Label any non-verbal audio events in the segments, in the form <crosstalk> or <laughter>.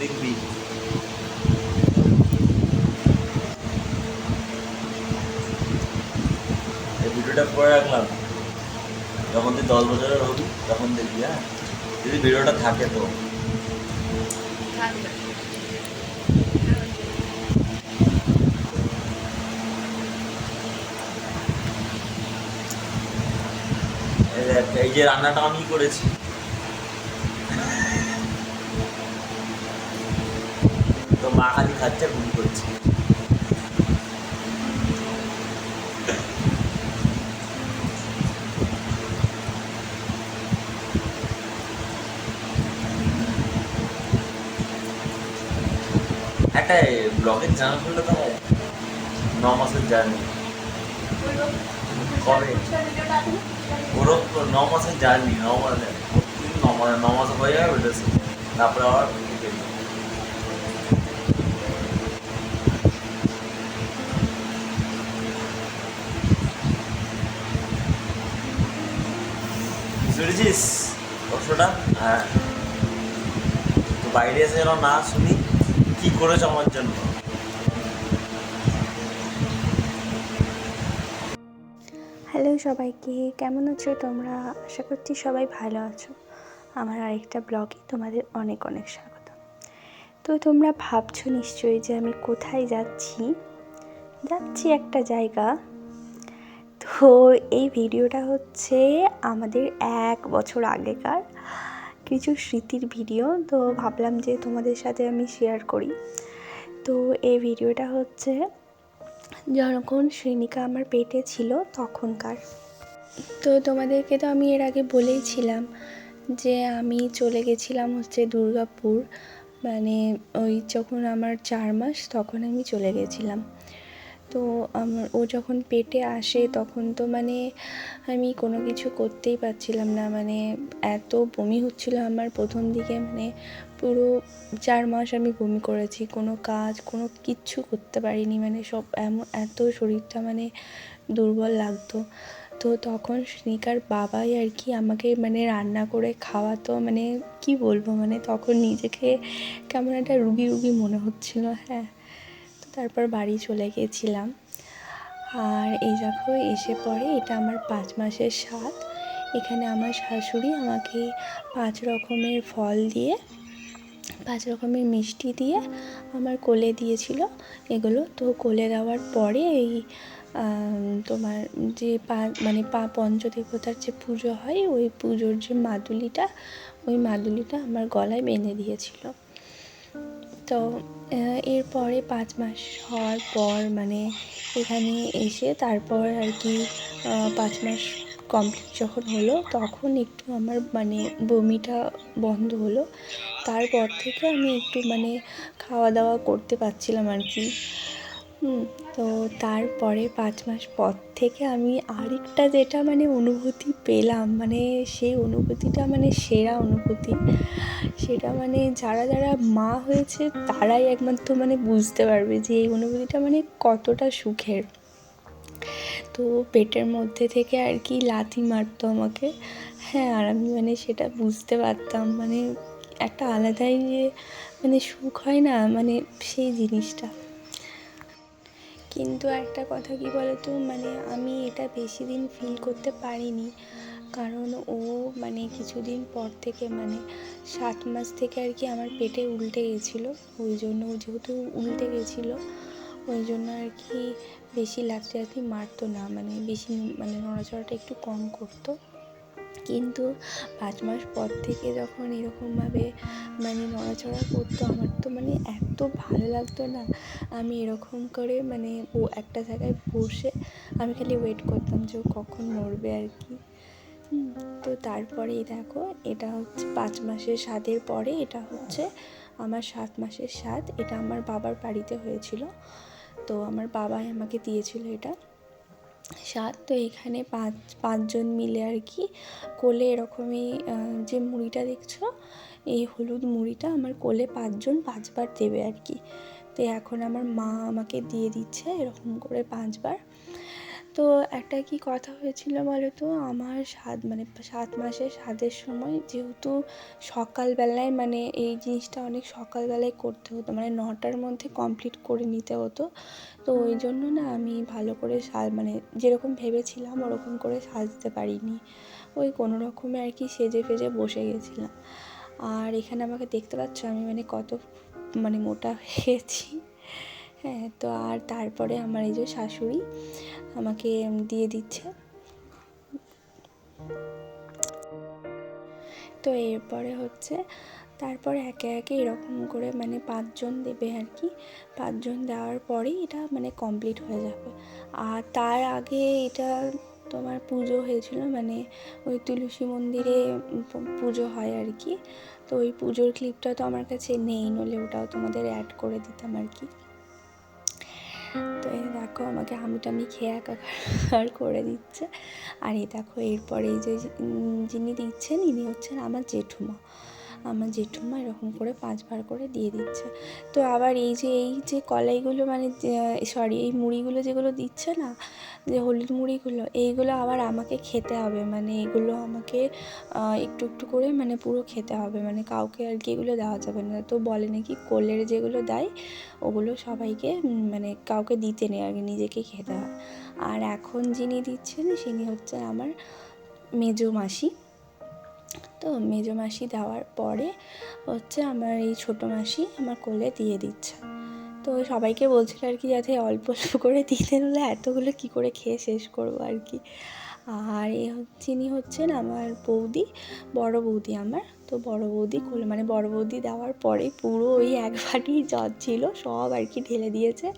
দেখবি। এই ভিডিওটা করে রাখলাম। যখন তুই দশ বছরের হবি, তখন দেখবি হ্যাঁ? যদি ভিডিওটা থাকে তো। এই যে রান্নাটা আমি করেছি। মা খালি খাচ্ছে ভুল করছে। একটা ব্লগের চ্যানেল খুললে তো। ন মাসের জার্নি কবে? ওরও তো ন মাসের জার্নি ন মাসে ন মাস হয়ে যাবে তারপরে আবার শুনেছিস কষ্টটা হ্যাঁ। তো বাইরে এসে যেন না শুনি, কি করেছ আমার জন্য? হ্যালো সবাইকে, কেমন আছো তোমরা? আশা করছি সবাই ভালো আছো। আমার আরেকটা ব্লগে তোমাদের অনেক অনেক স্বাগত। তো তোমরা ভাবছ নিশ্চয়ই যে আমি কোথায় যাচ্ছি? যাচ্ছি একটা জায়গা। তো এই ভিডিওটা হচ্ছে আমাদের এক বছর আগেকার কিছু স্মৃতির ভিডিও। তো ভাবলাম যে তোমাদের সাথে আমি শেয়ার করি। তো এই ভিডিওটা হচ্ছে যখন শ্রেণিকা আমার পেটে ছিল তখনকার। তো তোমাদেরকে তো আমি এর আগে বলেইছিলাম যে আমি চলে গেছিলাম হচ্ছে দুর্গাপুর। মানে ওই যখন আমার চার মাস তখন আমি চলে গেছিলাম। তো আমার ও যখন পেটে আসে তখন তো মানে আমি কোনো কিছু করতেই পারছিলাম না। মানে এত বমি হচ্ছিল আমার প্রথম দিকে। মানে পুরো চার মাস আমি বমি করেছি। কোনো কাজ কোনো কিচ্ছু করতে পারিনি। মানে সব এমন এত শরীরটা মানে দুর্বল লাগতো। তো তখন স্নিকার বাবাই আর কি আমাকে মানে রান্না করে খাওয়াতো। মানে কি বলব? মানে তখন নিজেকে কেমন একটা রুগী রুগী মনে হচ্ছিল। হ্যাঁ। তারপর বাড়ি চলে গেছিলাম। আর এই দেখো, এসে পরে এটা আমার পাঁচ মাসের স্বাদ। এখানে আমার শাশুড়ি আমাকে পাঁচ রকমের ফল দিয়ে, পাঁচ রকমের মিষ্টি দিয়ে আমার কোলে দিয়েছিল। এগুলো তো কোলে দেওয়ার পরে এই তোমার যে পা মানে পা পঞ্চদেবতার যে পুজো হয়, ওই পুজোর যে মাদুলিটা, ওই মাদুলিটা আমার গলায় বেঁধে দিয়েছিল। তো এরপরে পাঁচ মাস হওয়ার পর মানে এখানে এসে তারপর আর কি পাঁচ মাস কমপ্লিট যখন হলো তখন একটু আমার মানে বমিটা বন্ধ হলো। তারপর থেকে আমি একটু মানে খাওয়া দাওয়া করতে পারছিলাম আর কি। তো তারপরে পাঁচ মাস পর থেকে আমি আরেকটা যেটা মানে অনুভূতি পেলাম মানে সেই অনুভূতিটা মানে সেরা অনুভূতি। সেটা মানে যারা যারা মা হয়েছে তারাই একমাত্র মানে বুঝতে পারবে যে এই অনুভূতিটা মানে কতটা সুখের। তো পেটের মধ্যে থেকে আর কি লাথি মারতো আমাকে। হ্যাঁ আর আমি মানে সেটা বুঝতে পারতাম মানে একটা আলাদাই যে মানে সুখ হয় না মানে সেই জিনিসটা। কিন্তু একটা কথা কি বলতো? মানে আমি এটা বেশি দিন ফিল করতে পারিনি। কারণ ও মানে কিছুদিন পর থেকে মানে সাত মাস থেকে আর কি আমার পেটে উল্টে গেছিল। ওই জন্য ও যেহেতু উল্টে গেছিল, ওই জন্য আর কি বেশি লাথি লাথি মারতো না। মানে বেশি মানে নড়াচড়াটা একটু কম করতো। কিন্তু পাঁচ মাস পর থেকে যখন এরকমভাবে মানে নড়াচড়া করতো, আমার তো মানে এত ভালো লাগতো না। আমি এরকম করে মানে ও একটা জায়গায় বসে আমি খালি ওয়েট করতাম যে ও কখন নড়বে আর কি। তো তারপরেই দেখো, এটা হচ্ছে পাঁচ মাসের স্বাদের পরে, এটা হচ্ছে আমার সাত মাসের স্বাদ। এটা আমার বাবার বাড়িতে হয়েছিল। তো আমার বাবাই আমাকে দিয়েছিল এটা। স্বাদ তো এখানে পাঁচ, পাঁচজন মিলে আর কি কোলে এরকমই যে মুড়িটা দেখছ, এই হলুদ মুড়িটা আমার কোলে পাঁচজন পাঁচবার দেবে আর কি। তো এখন আমার মা আমাকে দিয়ে দিচ্ছে এরকম করে পাঁচবার। তো একটা কি কথা হয়েছিল বলো তো আমার সাত মানে সাত মাসে স্বাদের সময় যেহেতু সকালবেলায় মানে এই জিনিসটা অনেক সকালবেলায় করতে হতো মানে নটার মধ্যে কমপ্লিট করে নিতে হতো। তো ওই জন্য না আমি ভালো করে সা মানে যেরকম ভেবেছিলাম ওরকম করে সাজতে পারিনি। ওই কোনো রকমে আর কি সেজে ফেজে বসে গেছিলাম। আর এখানে আমাকে দেখতে পাচ্ছ আমি মানে কত মানে মোটা হয়ে গেছি হ্যাঁ তো আর তারপরে আমার এই যে শাশুড়ি আমাকে দিয়ে দিচ্ছে। তো এরপরে হচ্ছে তারপরে একে একে এরকম করে মানে পাঁচজন দেবে আর কি। পাঁচজন দেওয়ার পরেই এটা মানে কমপ্লিট হয়ে যাবে। আর তার আগে এটা তোমার পুজো হয়েছিল মানে ওই তুলসী মন্দিরে পুজো হয় আর কি। তো ওই পুজোর ক্লিপটা তো আমার কাছে নেই নলে ওটাও তোমাদের অ্যাড করে দিতাম আর কি। তো এই দেখো আমাকে হামি টামি খেয়ে একাকার করে দিচ্ছে। আর এই দেখো এরপরে এই যে যিনি দিচ্ছেন, ইনি হচ্ছেন আমার জেঠুমা। আমার জেঠুমা এরকম করে পাঁচবার করে দিয়ে দিচ্ছে। তো আবার এই যে এই যে কলাইগুলো মানে সরি এই মুড়িগুলো যেগুলো দিচ্ছে না, যে হলুদ মুড়িগুলো, এইগুলো আবার আমাকে খেতে হবে। মানে এগুলো আমাকে একটু একটু করে মানে পুরো খেতে হবে। মানে কাউকে আর কি এগুলো দেওয়া যাবে না। তো বলে নাকি কোলের যেগুলো দেয়, ওগুলো সবাইকে মানে কাউকে দিতে নেই আর নিজেকে খেতে হয়। আর এখন যিনি দিচ্ছেন তিনি হচ্ছে আমার মেজো মাসি। তো মেজো মাসি দেওয়ার পরে হচ্ছে আমার এই ছোটো মাসি আমার কোলে দিয়ে দিচ্ছে। তো সবাইকে বলছিল আর কি যাতে অল্প <laughs> অল্প করে দিতে হলে এতগুলো কী করে খেয়ে শেষ করব আর কি। আর এ ইনি হচ্ছেন আমার বৌদি, বড় বৌদি আমার। তো বড় বৌদি কোলে মানে বড় বৌদি দেওয়ার পরে পুরো ওই এক বাটি ছিল, সব আর কি ঢেলে দিয়েছে।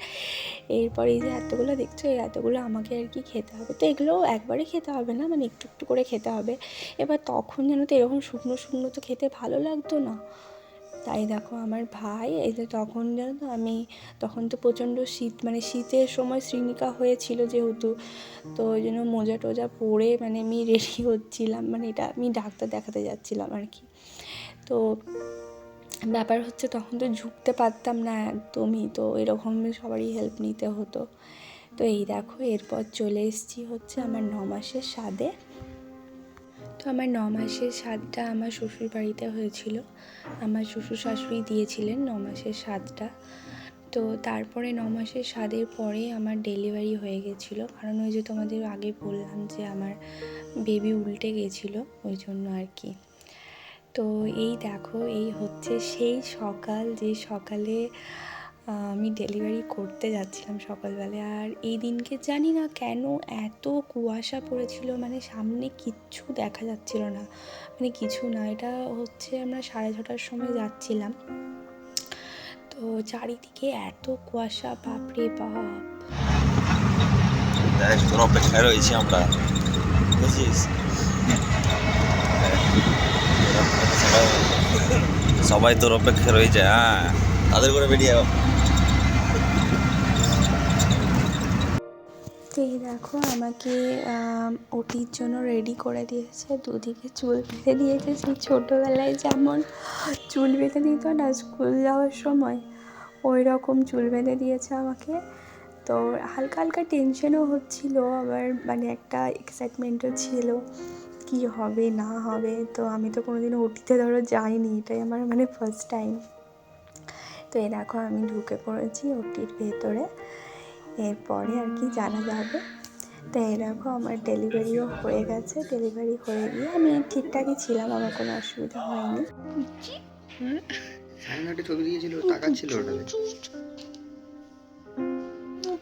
এরপরে এই যে এতগুলো দেখছ, এই এতগুলো আমাকে আর কি খেতে হবে। তো এগুলো একবারে খেতে হবে না মানে একটু একটু করে খেতে হবে। এবার তখন যেন তো এরকম শুকনো শুকনো তো খেতে ভালো লাগতো না। তাই দেখো আমার ভাই, এই যে তখন যেন তো আমি, তখন তো প্রচণ্ড শীত মানে শীতের সময় শ্রীনিকা হয়েছিল যেহেতু, তো ওই জন্য মোজা টোজা পরে মানে আমি রেডি হচ্ছিলাম মানে এটা আমি ডাক্তার দেখাতে যাচ্ছিলাম আর কি। তো ব্যাপার হচ্ছে তখন তো ঝুঁকতে পারতাম না একদমই, তো এরকম সবারই হেল্প নিতে হতো। তো এই দেখো, এরপর চলে এসেছি হচ্ছে আমার ন মাসের স্বাদে। তো আমার ন মাসের স্বাদটা আমার শ্বশুর বাড়িতে হয়েছিল। আমার শ্বশুর শাশুড়ি দিয়েছিলেন ন মাসের স্বাদটা। তো তারপরে ন মাসের স্বাদের পরে আমার ডেলিভারি হয়ে গেছিল। কারণ ওই যে তোমাদের আগে বললাম যে আমার বেবি উল্টে গেছিল, ওই জন্য আর কি। তো এই দেখো, এই হচ্ছে সেই সকাল, যে সকালে আমি ডেলিভারি করতে যাচ্ছিলাম সকালবেলায়। আর এই দিনকে জানি না কেন এত কুয়াশা পড়েছিল মানে সামনে কিচ্ছু দেখা যাচ্ছিল না। মানে কিছু না, এটা হচ্ছে আমরা সাড়ে ছটার সময় যাচ্ছিলাম। তো চারিদিকে এত কুয়াশা, বাপরে বাপ। অপেক্ষায় রয়েছি আমরা। সবাই- তোর অপেক্ষায় রয়েছে হ্যাঁ। তাদের করে বেরিয়ে এই দেখো, আমাকে ওটির জন্য রেডি করে দিয়েছে। দুদিকে চুল বেঁধে দিয়েছে, সেই ছোটোবেলায় যেমন চুল বেঁধে দিত না স্কুল যাওয়ার সময় ওই রকম চুল বেঁধে দিয়েছে আমাকে। তো হালকা হালকা টেনশনও হচ্ছিল, আবার মানে একটা এক্সাইটমেন্টও ছিল। কি হবে না হবে তো আমি তো কোনোদিনও ওটিতে ধরো যাইনি এটাই আমার মানে ফার্স্ট টাইম তো এই দেখো আমি ঢুকে পড়েছি ওটির ভেতরে এরপরে আর কি জানা যাবে। তো দেখো আমার ডেলিভারিও হয়ে গেছে ডেলিভারি হয়ে গিয়ে আমি ঠিকঠাকই ছিলাম আমার কোনো অসুবিধা হয়নি। ছবি দিয়েছিল তাকাচ্ছিল ওটাতে।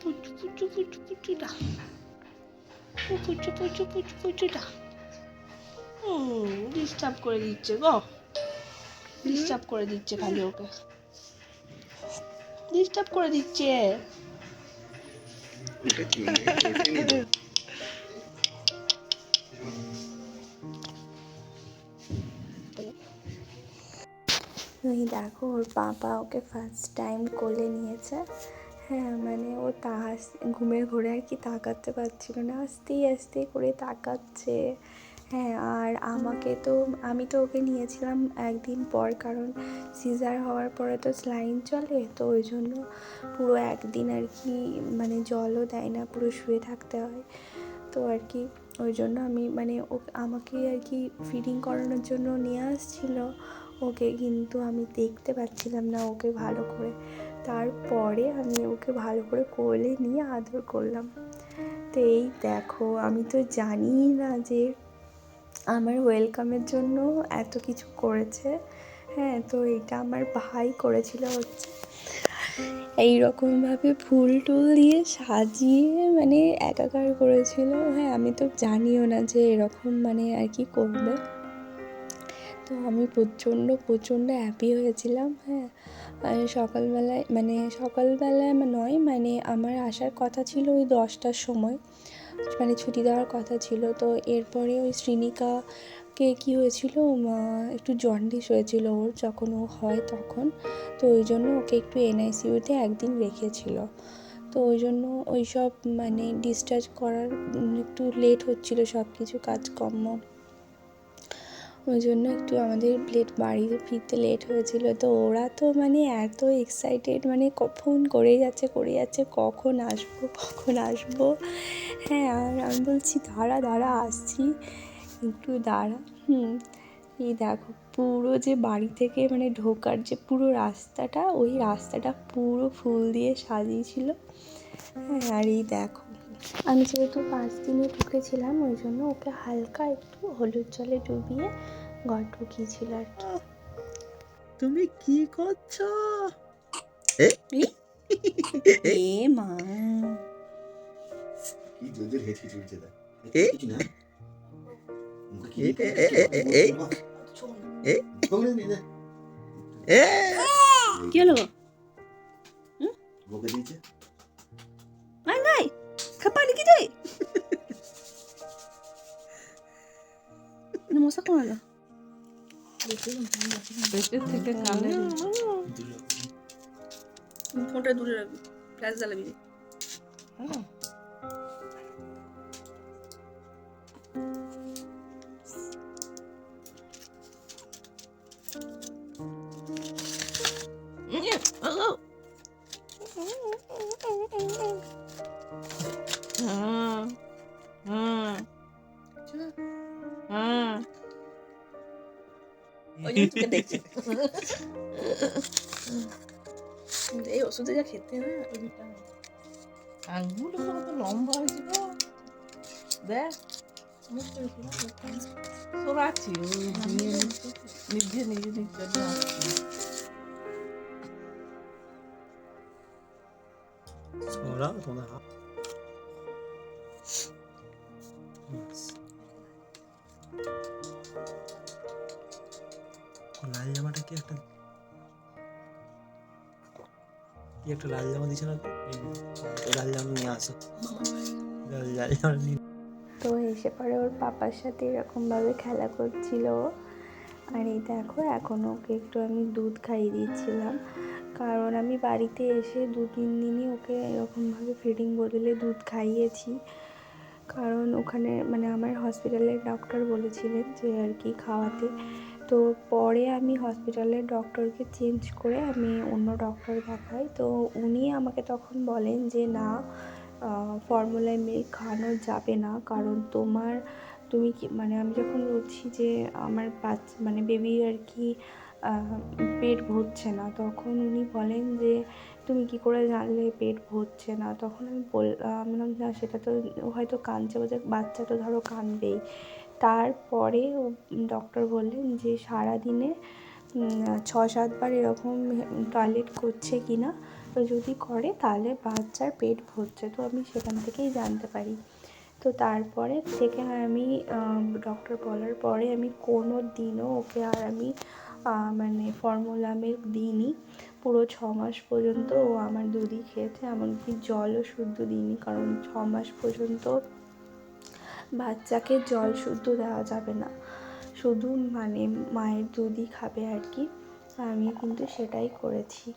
পুচু পুচু পুচু পুচুটা। ও পুচু পুচু পুচু পুচুটা। ডিস্টার্ব করে দিচ্ছে গো। ডিস্টার্ব করে দিচ্ছে খালি ওকে। ডিস্টার্ব করে দিচ্ছে। চিনি। ওই দেখো ওর বাবা ওকে ফার্স্ট টাইম কোলে নিয়েছে। হ্যাঁ মানে ও তা ঘুমের ঘোরে আর কি তাকাতে পারছিল না। আস্তে আস্তে করে তাকাচ্ছে। হ্যাঁ আর আমাকে তো, আমি তো ওকে নিয়েছিলাম একদিন পর, কারণ সিজার হওয়ার পরে তো স্লাইন চলে, তো ওই জন্য পুরো একদিন আর কি মানে জলও দেয় না, পুরো শুয়ে থাকতে হয়। তো আর কি, ওই জন্য আমি মানে ও, আমাকে আর কি ফিডিং করানোর জন্য নিয়ে আসছিল, ওকে কিন্তু আমি দেখতে পাচ্ছিলাম না ওকে ভালো করে। তারপরে আমি ওকে ভালো করে কোলে নিয়ে আদর করলাম। তো এই দেখো, আমি তো জানি না যে আমার ওয়েলকামের জন্য এত কিছু করেছে। হ্যাঁ তো এটা আমার ভাই করেছিল হচ্ছে। এই রকমভাবে ফুল টুল দিয়ে সাজিয়ে মানে একাকার করেছিল। হ্যাঁ আমি তো জানিও না যে এরকম মানে আর কি করবে। তো আমি প্রচণ্ড প্রচণ্ড হ্যাপি হয়েছিলাম। হ্যাঁ সকালবেলায় মানে সকালবেলায় নয় মানে আমার আসার কথা ছিল ওই দশটার সময়। মানে ছুটি দেওয়ার কথা ছিল। তো এরপরে ওই শ্রীনিকাকে কী হয়েছিল? একটু জন্ডিস হয়েছিল ওর যখন ও হয় তখন। তো ওই জন্য ওকে একটু এনআইসিউতে একদিন রেখেছিল। তো ওই জন্য ওই সব মানে ডিসচার্জ করার একটু লেট হচ্ছিল সব কিছু কাজকর্ম। ওই জন্য একটু আমাদের লেট বাড়িতে ফিরতে লেট হয়েছিল। তো ওরা তো মানে এত এক্সাইটেড মানে ফোন করে যাচ্ছে করে যাচ্ছে, কখন আসব কখন আসব? হ্যাঁ আর আমি বলছি, দাঁড়া দাঁড়া, আসছি। একটু দাঁড়া, হুম, এই দেখো, পুরো যে বাড়ি থেকে মানে ঢোকার যে পুরো রাস্তাটা, ওই রাস্তাটা পুরো ফুল দিয়ে সাজিয়েছিল। হ্যাঁ আর এই দেখো, আমি যেহেতু পাঁচ দিনে ঢুকেছিলাম, ওই জন্য ওকে হালকা একটু হলুদ জলে ডুবিয়ে ঘর ঢুকিয়েছিল আর কি? তুমি কি করছ? এ? মা। কি হলো? বকে দিয়েছে? নাই নাই খাপানি কি তুই? <laughs> মশা কোন হলো পেটের থেকে কানে ফোনটা দূরে রাখবি ফ্ল্যাশ জ্বালাবি। রে। ওই জন্য তোকে দেখছি এই ওষুধে যা খেতে না আঙ্গুল কত লম্বা হয়েছে গো দেখ সরাচ্ছি নিজে নিজে নিজে চলে আসছে লাল জামাটা কি একটা কি একটা লাল জামা দিছে না? লাল জামা নিয়ে আসো। লাল জামা নিয়ে তো এসে পরে ওর পাপার সাথে এরকমভাবে খেলা করছিল। আর এই দেখো, এখন ওকে একটু আমি দুধ খাইয়ে দিচ্ছিলাম। কারণ আমি বাড়িতে এসে দু তিন দিনই ওকে এরকমভাবে ফিডিং বদলে দুধ খাইয়েছি। কারণ ওখানে মানে আমার হসপিটালের ডক্টর বলেছিলেন যে আর কি খাওয়াতে। তো পরে আমি হসপিটালের ডক্টরকে চেঞ্জ করে আমি অন্য ডক্টর দেখাই। তো উনি আমাকে তখন বলেন যে, না ফর্মুলা মিল্ক খাওয়ানো যাবে না। কারণ তোমার, তুমি কি মানে আমি যখন বলছি যে, আমার বাচ্চা মানে বেবি আর কি পেট ভরছে না, তখন উনি বলেন যে, তুমি কি করে জানলে পেট ভরছে না? তখন আমি বললাম, না, সেটা তো হয়তো কাঁদছে বাচ্চা তো ধরো কাঁদবেই। তারপরে ডক্টর বললেন যে, সারাদিনে ছ সাতবার এরকম টয়লেট করছে কি না তো যদি করে তাহলে বাচ্চার পেট ভরছে। তো আমি সেখান থেকেই জানতে পারি। তো তারপরে থেকে আমি ডক্টর বলার পরে আমি কোনো দিনও ওকে আর আমি মানে ফর্মুলা মিল্ক দিইনি। পুরো ছ মাস পর্যন্ত ও আমার দুধই খেয়েছে, এমনকি জলও শুদ্ধ দিইনি, কারণ ছ মাস পর্যন্ত বাচ্চাকে জল শুদ্ধ দেওয়া যাবে না। শুধু মানে মায়ের দুধই খাবে আর কি। আমি কিন্তু সেটাই করেছি।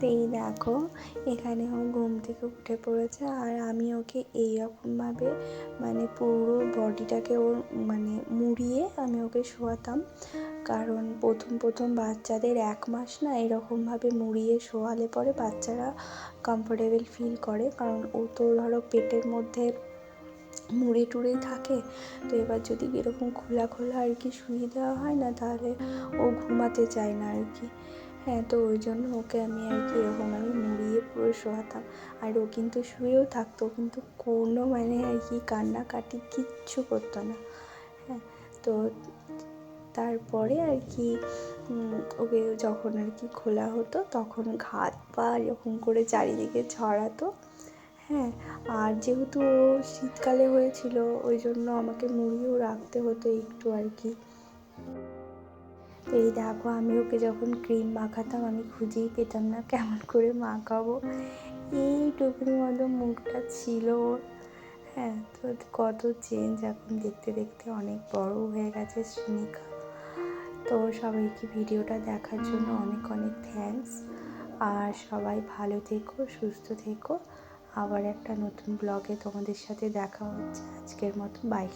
তো এই দেখো, এখানে ও ঘুম থেকে উঠে পড়েছে আর আমি ওকে এইরকমভাবে মানে পুরো বডিটাকে ওর মানে মুড়িয়ে আমি ওকে শোয়াতাম। কারণ প্রথম প্রথম বাচ্চাদের এক মাস না এরকমভাবে মুড়িয়ে শোয়ালে পরে বাচ্চারা কমফোর্টেবল ফিল করে। কারণ ও তো ধরো পেটের মধ্যে মুড়ে টুড়েই থাকে। তো এবার যদি এরকম খোলা খোলা আর কি শুয়ে দেওয়া হয় না, তাহলে ও ঘুমাতে চায় না আর কি। হ্যাঁ তো ওই জন্য ওকে আমি আর কি এরকম আমি মুড়িয়ে পুরো শোয়াতাম। আর ও কিন্তু শুয়েও থাকতো, কিন্তু কোনো মানে আর কি কান্নাকাটি কিচ্ছু করতো না। হ্যাঁ তো তারপরে আর কি ওকে যখন আর কি খোলা হতো, তখন ঘাত পা এরকম করে চারিদিকে ছড়াতো। হ্যাঁ আর যেহেতু ও শীতকালে হয়েছিল, ওই জন্য আমাকে মুড়িয়েও রাখতে হতো একটু আর কি। এই দেখো, আমি ওকে যখন ক্রিম মাখাতাম, আমি খুঁজেই পেতাম না কেমন করে মাখাবো। এইটুকুনি মতো মুখটা ছিল। ওর হ্যাঁ তো কত চেঞ্জ এখন দেখতে দেখতে অনেক বড় হয়ে গেছে সুনিকা। তো সবাইকে ভিডিওটা দেখার জন্য অনেক অনেক থ্যাঙ্কস আর সবাই ভালো থেকো, সুস্থ থেকো। আবার একটা নতুন ব্লগে তোমাদের সাথে দেখা হচ্ছে আজকের মতো বাই